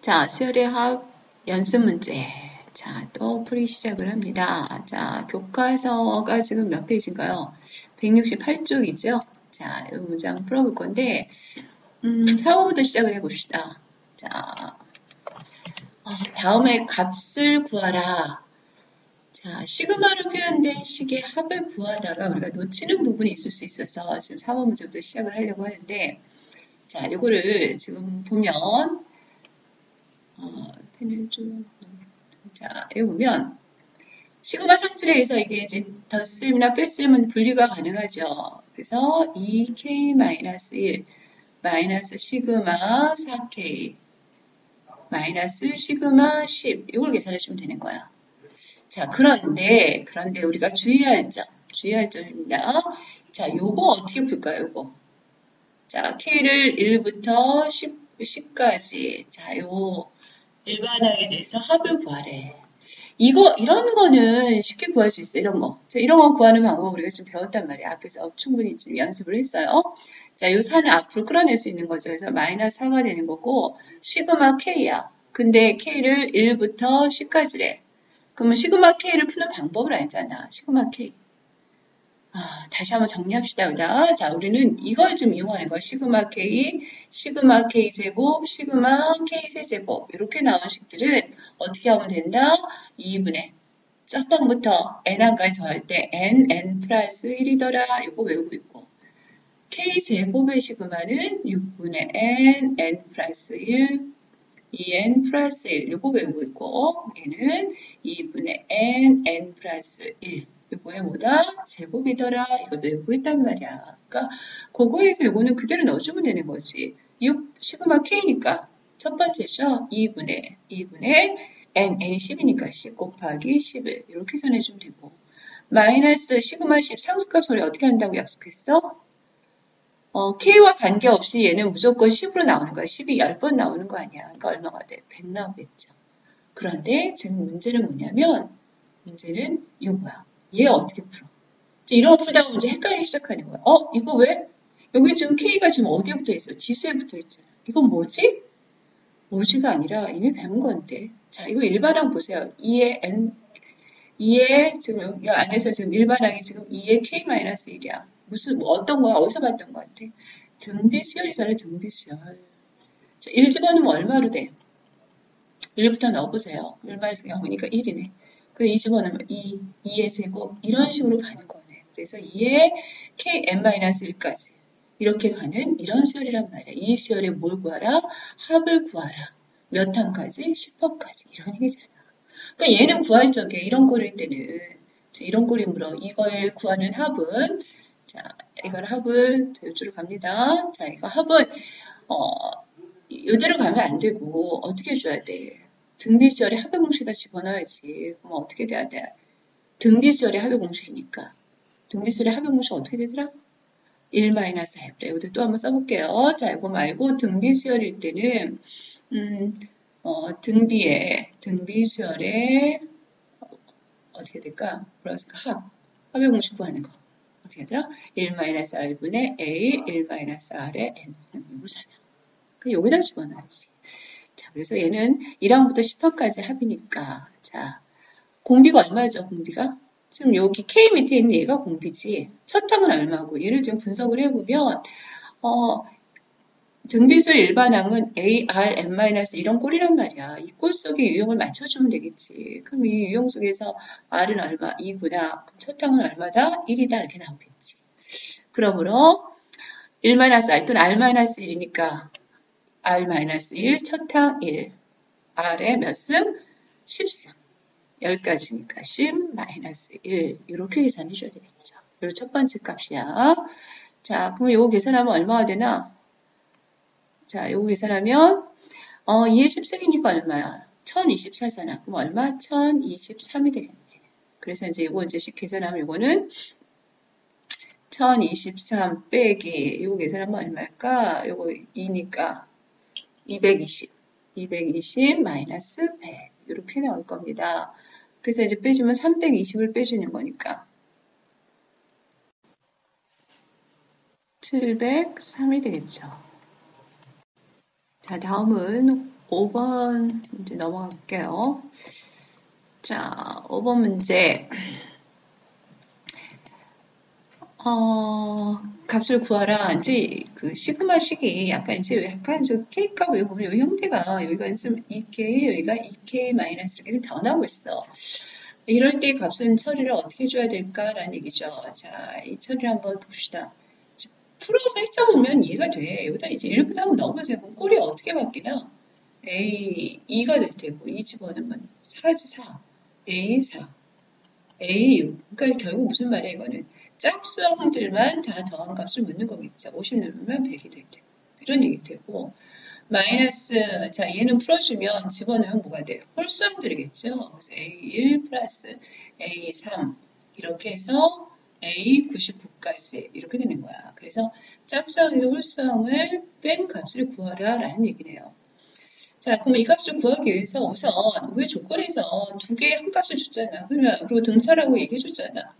자, 합 연습 문제. 자, 또 풀이 시작을 합니다. 자, 교과서가 지금 몇 페이지인가요? 168쪽이죠? 자, 이 문장 풀어볼 건데, 음, 4호부터 시작을 해봅시다. 자, 어, 다음에 값을 구하라. 자, 시그마로 표현된 식의 합을 구하다가 우리가 놓치는 부분이 있을 수 있어서 지금 4번 문제부터 시작을 하려고 하는데, 자, 이거를 지금 보면, 어, 펜을 좀, 자, 여기 보면, 시그마 상수에 의해서 이게 이제 덧셈이나 뺄셈은 분리가 가능하죠. 그래서 2k-1 마이너스 시그마 4k 마이너스 시그마 10 이걸 계산해 주면 되는 거야. 자 그런데 그런데 우리가 주의할 점 주의할 점입니다. 자 요거 어떻게 풀까요? 요거 자 k를 1부터 10, 10까지 자 요 일반항에 대해서 합을 구하래. 이거 이런 거는 쉽게 구할 수 있어. 요 이런 거. 자, 이런 거 구하는 방법 우리가 좀 배웠단 말이야. 앞에서 충분히 좀 연습을 했어요. 자, 이 산을 앞으로 끌어낼 수 있는 거죠. 그래서 마이너스 4가 되는 거고 시그마 K야. 근데 K를 1부터 10까지래. 그러면 시그마 K를 푸는 방법을 알잖아. 시그마 K. 아, 다시 한번 정리합시다. 그다 자, 우리는 이걸 좀 이용하는 거야. 시그마 K, 시그마 K 제곱, 시그마 K 세제곱. 이렇게 나온 식들은 어떻게 하면 된다? 2분의 첫 항부터 n항까지 더할 때 n, n 플러스 1이더라. 이거 외우고 있고. k 제곱의 시그마는 6분의 n, n 플러스 1, 2n 플러스 1. 이거 외우고 있고. 얘는 2분의 n, n 플러스 1. 이거에 뭐다? 제곱이더라. 이거 외우고 있단 말이야. 그러니까 그거에서 이거는 그대로 넣어주면 되는 거지. 6 시그마 k니까 첫 번째죠. 2분의 2분의 n, n이 10이니까 10 곱하기 11 이렇게 선해주면 되고 마이너스 시그마 10 상수값 소리 어떻게 한다고 약속했어? 어, k와 관계없이 얘는 무조건 10으로 나오는 거야. 10이 10번 나오는 거 아니야. 그러니까 얼마가 돼? 100 나오겠죠. 그런데 지금 문제는 뭐냐면 문제는 이거야. 얘 어떻게 풀어? 이런 거 풀다 보면 이제 헷갈리기 시작하는 거야. 어? 이거 왜? 여기 지금 k가 지금 어디에 붙어 있어? 지수에 붙어 있잖아. 이건 뭐지? 뭐지가 아니라 이미 배운 건데. 자, 이거 일반항 보세요. 2의 n, 2의 지금 여기 안에서 지금 일반항이 지금 2의 k-1이야. 무슨, 뭐 어떤 거야? 어디서 봤던 것 같아? 등비수열이잖아요, 등비수열. 자, 1 집어넣으면 얼마로 돼? 1부터 넣어보세요. 얼마에서 영으니까 1이네. 그래, 2 집어넣으면 2, 2의 제곱, 이런 식으로 가는 거네. 그래서 2의 kn-1까지. 이렇게 가는 이런 수열이란 말이야. 이 수열에 뭘 구하라? 합을 구하라. 몇 항까지? 10호까지. 이런 얘기잖아. 그러니까 얘는 구할 적에 이런 꼴일 때는 이런 꼴이므로 이걸 구하는 합은 자 이걸 합을 이쪽으로 갑니다. 자 이거 합은 어 이대로 가면 안 되고 어떻게 해줘야 돼? 등비수열에 합의 공식에다 집어넣어야지. 그럼 어떻게 돼야 돼? 등비수열에 합의 공식이니까. 등비수열의 합의 공식 어떻게 되더라? 1-f. 이것도 또 한번 써볼게요. 자, 이거 말고 등비수열일 때는 음, 어, 등비에, 등비수열에, 어, 어떻게 될까? 플러스 합, 합의 공식 구하는 거. 어떻게 되더라? 1-r분의 a, 1-r의 n. 이거잖아. 그 여기다 집어넣어야지. 자, 그래서 얘는 1항부터 10항까지 합이니까. 자, 공비가 얼마죠, 공비가? 지금 여기 K 밑에 있는 얘가 공비지. 첫 항은 얼마고? 얘를 지금 분석을 해보면, 어, 등비수 일반항은 A, R, M- 이런 꼴이란 말이야. 이 꼴 속에 유형을 맞춰주면 되겠지. 그럼 이 유형 속에서 R은 얼마? 2구나. 첫 항은 얼마다? 1이다. 이렇게 나오겠지. 그러므로 1-R 또는 R-1이니까 R-1, 첫항 1. R의 몇 승? 10승. 10가지니까 10-1. 이렇게 계산해 줘야 되겠죠. 이거 첫 번째 값이야. 자, 그럼 이거 계산하면 얼마가 되나? 자, 요거 계산하면 어, 2의 10승이니까 얼마야? 1024잖아. 그럼 얼마? 1023이 되겠네. 그래서 이제 이거 이제 식 계산하면 이거는 1023 빼기 요거 계산하면 얼마일까? 요거 2니까 220. 220 마이너스 100. 이렇게 나올 겁니다. 그래서 이제 빼주면 320을 빼주는 거니까 703이 되겠죠. 자, 다음은 5번 문제 넘어갈게요. 자, 5번 문제. 어, 값을 구하라. 이제 그 시그마 식이 약간 이제 약간 저 K값 여기 보면 이 형태가 여기가 좀 2K, 여기가 2K 마이너스 이렇게 좀 변하고 있어. 이럴 때 값은 처리를 어떻게 줘야 될까라는 얘기죠. 자, 이 처리를 한번 봅시다. 풀어서 해쳐보면 이해가 돼. 여기다 이제 1부터 한번 넣어보세요. 그럼 꼴이 어떻게 바뀌나? A, 2가 될 테고, 이 집어넣으면 4지 4. A, 4. A, 6. 그러니까 결국 무슨 말이야, 이거는. 짝수항들만 다 더한 값을 묻는 거겠죠. 50 누르면 100이 될 테고. 이런 얘기 되고. 마이너스, 자, 얘는 풀어주면 집어넣으면 뭐가 돼요? 홀수항 들이겠죠. 그래서 A1 플러스 A3. 이렇게 해서 A99까지 이렇게 되는 거야. 그래서 짝수항에서 홀수항을 뺀 값을 구하라 라는 얘기네요. 자, 그럼 이 값을 구하기 위해서 우선 왜 조건에서 두 개의 한 값을 줬잖아. 그러면 그리고 등차라고 얘기해 줬잖아.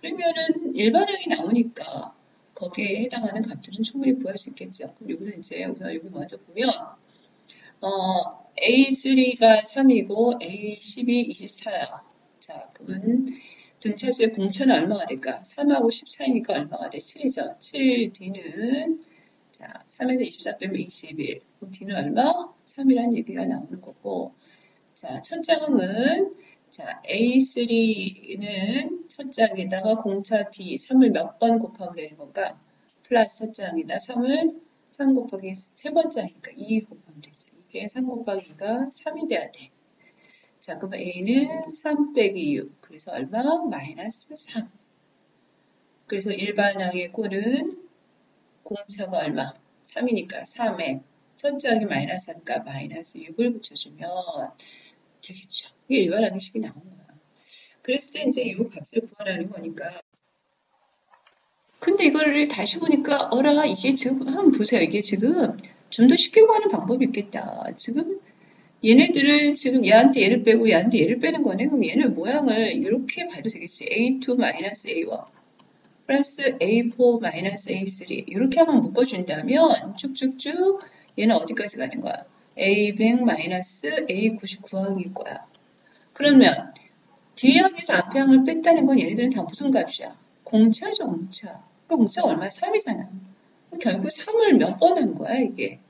그러면은 일반항이 나오니까 거기에 해당하는 값들은 충분히 구할 수 있겠죠. 그럼 여기서 이제 우선 여기 먼저 보면 어, A3가 3이고 A12 24야. 자, 그러면 등차수의 공차는 얼마가 될까? 3하고 14이니까 얼마가 돼? 7이죠. 7D는 자, 3에서 24 빼면 21. 그럼 D는 얼마? 3이라는 얘기가 나오는 거고 자, 첫 장은 자, A3는 첫 장에다가 공차 D 3을 몇 번 곱하면 되는 건가? 플러스 첫 장에다 3을 3 곱하기 세 번째니까 2 곱하면 되지. 이게 3 곱하기 2가 3이 돼야 돼. 자, 그럼 A는 3 빼기 6. 그래서 얼마? 마이너스 3. 그래서 일반항의 꼴은 공차가 얼마? 3이니까 3에 첫 장이 마이너스 3가 마이너스 6을 붙여주면 되겠죠. 이게 일반항의 식이 나오는 거야. 그랬을 때 이제 이 값을 구하라는 거니까. 근데 이거를 다시 보니까 어라 이게 지금 한번 보세요. 이게 지금 좀 더 쉽게 구하는 방법이 있겠다. 지금 얘네들을 지금 얘한테 얘를 빼고 얘한테 얘를 빼는 거네. 그럼 얘는 모양을 이렇게 봐도 되겠지. A2 마이너스 A1 플러스 A4 마이너스 A3 이렇게 한번 묶어준다면 쭉쭉쭉 얘는 어디까지 가는 거야? A100 마이너스 A90 구하기일 거야. 그러면 뒤항에서 앞항을 뺐다는 건 얘네들은 다 무슨 값이야? 공차죠, 공차. 그 공차가 얼마야? 3이잖아. 결국 3을 몇 번 한 거야, 이게?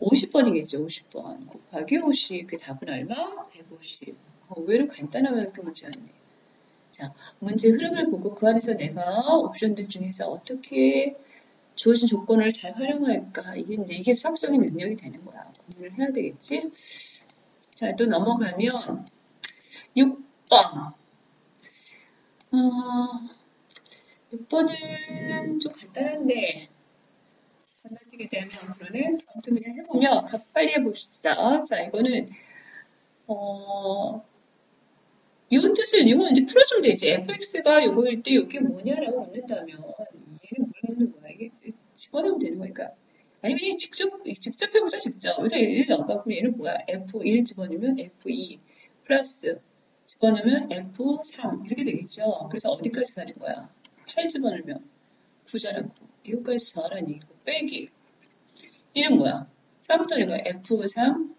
50번이겠죠, 50번. 곱하기 50. 그 답은 얼마? 150. 어, 의외로 간단하게 문제였네. 자, 문제 흐름을 보고 그 안에서 내가 옵션들 중에서 어떻게 주어진 조건을 잘 활용할까? 이게 이제 이게 수학적인 능력이 되는 거야. 고민을 해야 되겠지? 자, 또 넘어가면 6번. 어, 6번은 좀 간단한데 건너뛰게 되면 앞으로는 아무튼 그냥 해보면 빨리 해봅시다. 자, 이거는 어, 이 뜻을 이건 이제 풀어주면 되지. fx가 요거일 때 이게 뭐냐라고 묻는다면 얘는 뭘 묻는 거야? 이게 집어넣으면 되는 거니까. 아니면 직접 직접 해보자 직접. 여기다 1 넣어봐. 그럼 얘는 뭐야? f1 집어넣으면 f2 플러스 집어넣으면 f3 이렇게 되겠죠. 그래서 어디까지 가는 거야? 8 집어넣으면 9잖아. 이거까지 4라는 얘기고 빼기. 얘는 뭐야? 3부터 이거 F3,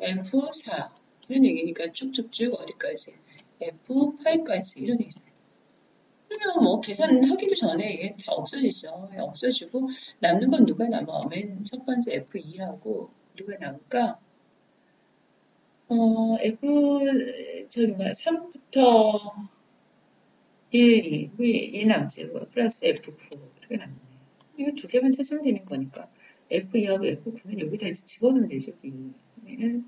F4 이런 얘기니까 쭉쭉쭉 어디까지? F8까지 이런 얘기잖아요. 그러면 뭐 계산하기도 전에 이게 다 없어지죠. 없어지고 남는 건 누가 남아? 맨 첫 번째 F2하고 누가 남을까? 어, F 저기 뭐야 3부터 1, 2, 위, 얘 남지 플러스 F9 이렇게 남네. 이거 두 개만 찾으면 되는 거니까 F2하고 F9는 여기다 집어넣으면 되죠. 얘는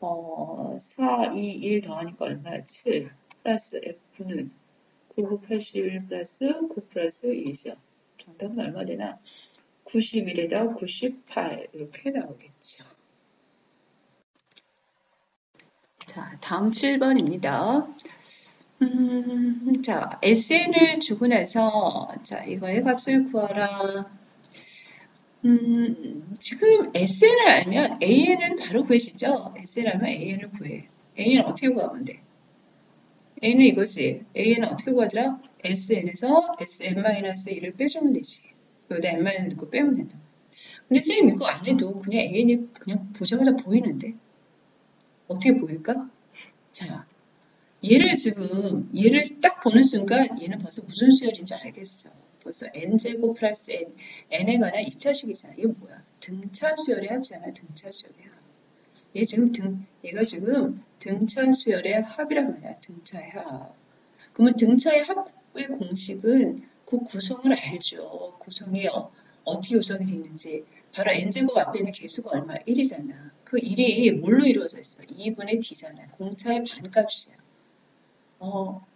어, 4, 2, 1 더하니까 얼마야? 7 플러스 F는 9, 81 플러스 9 플러스 2죠. 정답은 얼마 되나? 91에다 98 이렇게 나오겠죠. 자, 다음 7번입니다. 음, 자, SN을 주고 나서, 자, 이거의 값을 구하라. 음, 지금 SN을 알면 AN은 바로 구해지죠? SN 알면 AN을 구해. AN 어떻게 구하면 돼? A는 이거지. AN은 어떻게 구하더라? SN에서 SN-1을 빼주면 되지. 여기다 N-1 넣고 빼면 된다. 근데 선생님 이거 안 해도 그냥 AN이 그냥 보자마자 보이는데 어떻게 보일까? 자, 얘를 지금 얘를 딱 보는 순간 얘는 벌써 무슨 수열인지 알겠어. 벌써 n제곱 플러스 n, n에 관한 2차식이잖아. 이거 뭐야? 등차 수열의 합이잖아. 등차 수열의 합. 얘 지금 등, 얘가 지금 등차 수열의 합이란 말이야. 등차의 합. 그러면 등차의 합의 공식은 그 구성을 알죠. 구성이 어, 어떻게 구성이 됐는지. 바로 n제곱 앞에 있는 개수가 얼마? 1이잖아. 그 1이 뭘로 이루어져 있어? 2분의 d잖아. 공차의 반값이야. 어,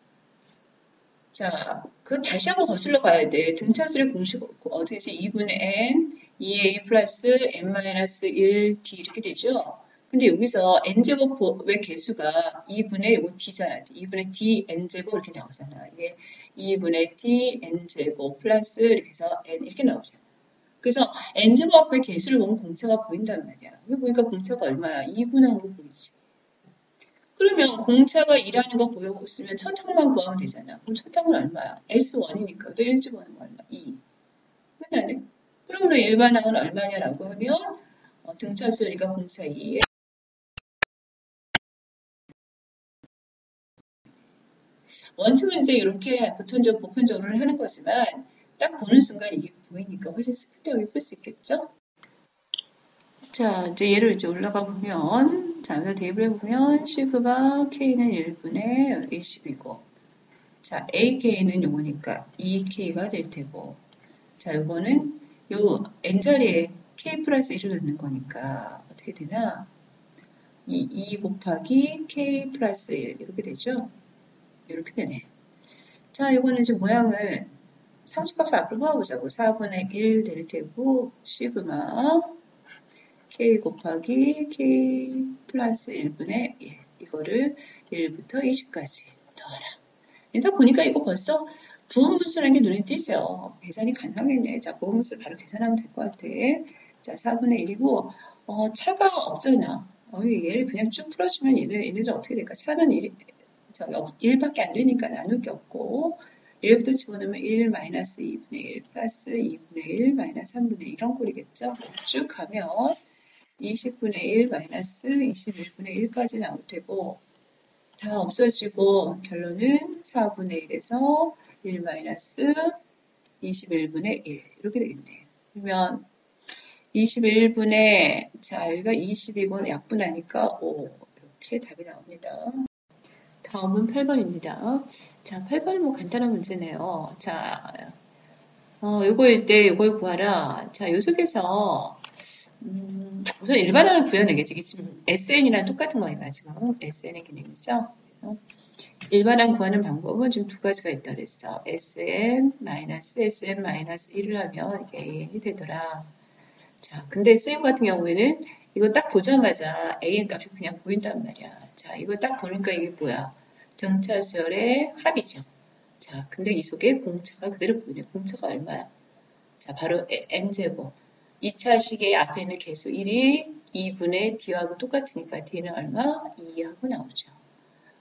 자, 그 다시 한번 거슬러 가야 돼. 등차수의 공식 어떻게 되지? 2분의 n, 2a 플러스 n-1d 이렇게 되죠? 근데 여기서 n제곱의 개수가 2분의 이거 d잖아. 2분의 d n제곱 이렇게 나오잖아. 이게 2분의 d n제곱 플러스 이렇게 해서 n 이렇게 나오잖아. 그래서 n제곱 앞에 개수를 보면 공차가 보인단 말이야. 여기 보니까 공차가 얼마야? 2분의 5 보이지. 그러면 공차가 일하는 거 보고 있으면 천탕만 구하면 되잖아. 그럼 천탕은 얼마야? S1이니까 또 1집어는 얼마? 2. 끝나네. 그러면 일반항은 얼마냐라고 하면 어, 등차수니까 공차 2. 원칙은 이제 이렇게 보편적, 보편적으로 하는 거지만 딱 보는 순간 이게 보이니까 훨씬 스피드하게 풀수 있겠죠? 자, 이제 얘를 이제 올라가 보면, 자, 여기 대입을 해보면, 시그마 K는 1분의 20이고, 자, AK는 요거니까 2K가 될 테고, 자, 요거는 요 N자리에 K 플러스 1을 넣는 거니까, 어떻게 되나? 이 2 곱하기 K 플러스 1, 이렇게 되죠? 이렇게 되네. 자, 요거는 이제 모양을 상수값을 앞으로 모아보자고. 4분의 1 될 테고, 시그마 k 곱하기 k 플러스 1분의 1 이거를 1부터 20까지 넣어라. 일단 보니까 이거 벌써 부분분수라는 게 눈에 띄죠. 계산이 가능하겠네. 자, 부분분수 바로 계산하면 될 것 같아. 자, 4분의 1이고 어, 차가 없잖아. 어, 얘를 그냥 쭉 풀어주면 얘네, 얘네들 어떻게 될까? 차는 1, 저기 1밖에 안 되니까 나눌 게 없고 1부터 집어넣으면 1 마이너스 2분의 1 플러스 2분의 1 마이너스 3분의 1 이런 꼴이겠죠. 쭉 가면 20분의 1 마이너스 21분의 1까지 나올 테고 다 없어지고 결론은 4분의 1에서 1 마이너스 21분의 1 이렇게 되겠네. 그러면 21분의 자 여기가 20이고 약분하니까 5 이렇게 답이 나옵니다. 다음은 8번입니다. 자 8번은 뭐 간단한 문제네요. 자 어, 요거일 때 요걸 구하라. 자, 요 속에서 음, 우선 일반화를 구현하겠지. 이게 지금 SN이랑 똑같은 거니까 지금 SN의 개념이죠. 일반항 구하는 방법은 지금 두 가지가 있다 그랬어. SN SN 마이너스 1을 하면 이게 AN이 되더라. 자, 근데 SM 같은 경우에는 이거 딱 보자마자 AN 값이 그냥 보인단 말이야. 자, 이거 딱 보니까 이게 뭐야? 등차수열의 합이죠. 자, 근데 이 속에 공차가 그대로 보이네. 공차가 얼마야? 자, 바로 N제곱. 2차 시계 앞에 있는 개수 1이 2분의 D하고 똑같으니까 D는 얼마? 2하고 나오죠.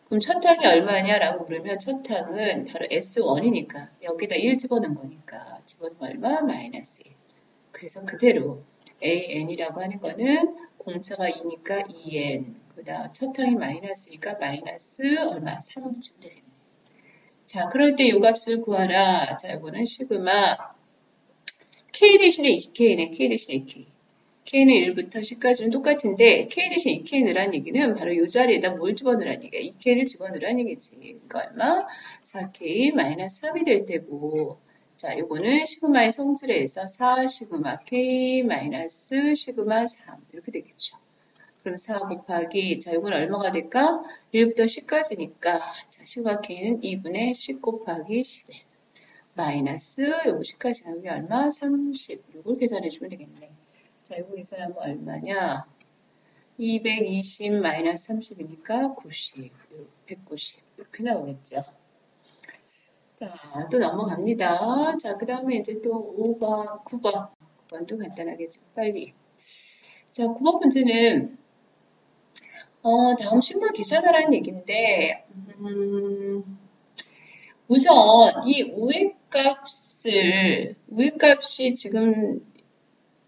그럼 첫탕이 얼마냐라고 그러면 첫탕은 바로 S1이니까 여기다 1 집어넣은 거니까 집어넣으면 얼마? 마이너스 1. 그래서 그대로 AN이라고 하는 거는 공차가 2니까 2N 그 다음 첫탕이 마이너스니까 마이너스 얼마? 3쯤 되겠네. 자 그럴 때 요 값을 구하라. 자 이거는 시그마 K 대신에 2K네. K 대신에 2K. K는 1부터 10까지는 똑같은데 K 대신 2K 넣으라는 얘기는 바로 이 자리에다 뭘 집어넣으라는 얘기야. 2K를 집어넣으라는 얘기지. 그러니까 얼마? 4K 마이너스 3이 될 테고 자, 요거는 시그마의 성질에 서 4 시그마 K 마이너스 시그마 3 이렇게 되겠죠. 그럼 4 곱하기 자, 요건 얼마가 될까? 1부터 10까지니까 자, 시그마 K는 2분의 10 곱하기 11 마이너스 요거 10까지 나오게 얼마? 30 이걸 계산해 주면 되겠네. 자, 이거 계산하면 얼마냐? 220 마이너스 30이니까 90, 190 이렇게 나오겠죠. 자, 또 넘어갑니다. 자, 그 다음에 이제 또 5번, 9번. 9번도 간단하게 좀 빨리. 자, 9번 문제는 어, 다음 식물 계산하라는 얘기인데 음, 우선 이 우회 값을 우회 값이 지금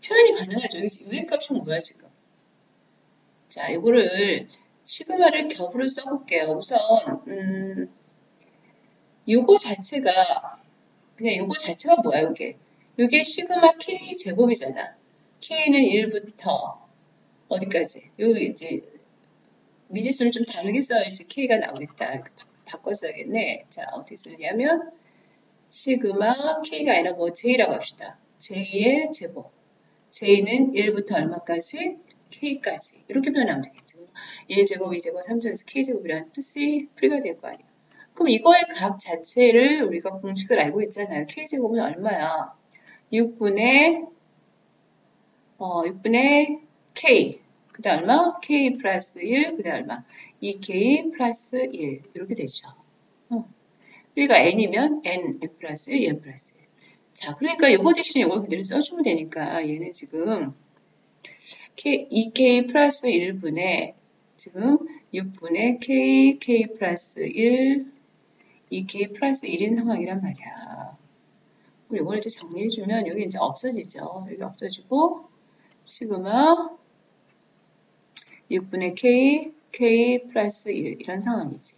표현이 가능하죠. 위의 값이 뭐야, 지금? 자, 이거를 시그마를 겹으로 써볼게요. 우선, 음, 요거 자체가, 그냥 요거 자체가 뭐야, 이게? 이게 시그마 K 제곱이잖아. K는 1부터 어디까지? 요 이제 미지수를 좀 다르게 써야지 K가 나오겠다. 바꿔 써야겠네. 자, 어떻게 쓰냐면 시그마 K가 아니라 뭐 J라고 합시다. J의 제곱. J는 1부터 얼마까지? K까지. 이렇게 표현하면 되겠죠. 1제곱, 2제곱, 3제곱에서 K제곱이라는 뜻이 풀이가 될 거 아니에요. 그럼 이거의 값 자체를 우리가 공식을 알고 있잖아요. K제곱은 얼마야? 6분의 어, 6분의 K. 그 다 음 얼마? K 플러스 1. 그 다 음 얼마? 2K 플러스 1. 이렇게 되죠. 어. 여기가 N이면 N, 플러스 1, N 플러스 1. 자, 그러니까 이거 대신에 이거 그대로 써주면 되니까 얘는 지금 K, 2K 플러스 1분의 지금 6분의 K, K 플러스 1, 2K 플러스 1인 상황이란 말이야. 그럼 이걸 이제 정리해주면 여기 이제 없어지죠. 여기 없어지고 시그마 6분의 K, K 플러스 1 이런 상황이지.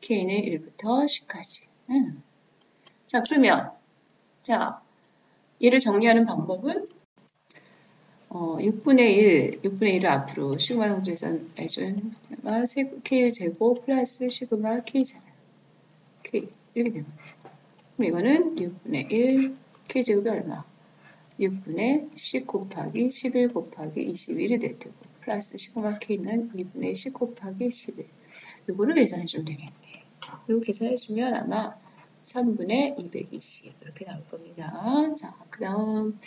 K는 1부터 10까지. 음. 자 그러면 자 얘를 정리하는 방법은 어, 6분의 1, 6분의 1을 앞으로 시그마 성질에서 해준 K 제곱 플러스 시그마 K잖아. K 이렇게 돼. 그럼 이거는 6분의 1 K제곱이 얼마? 6분의 10 곱하기 11 곱하기 21이 될 테고 플러스 시그마 K는 2분의 10 곱하기 11 이거를 계산해 주면 되겠네. 이거 계산해 주면 아마 3분의 220 이렇게 나올 겁니다. 자, 그 다음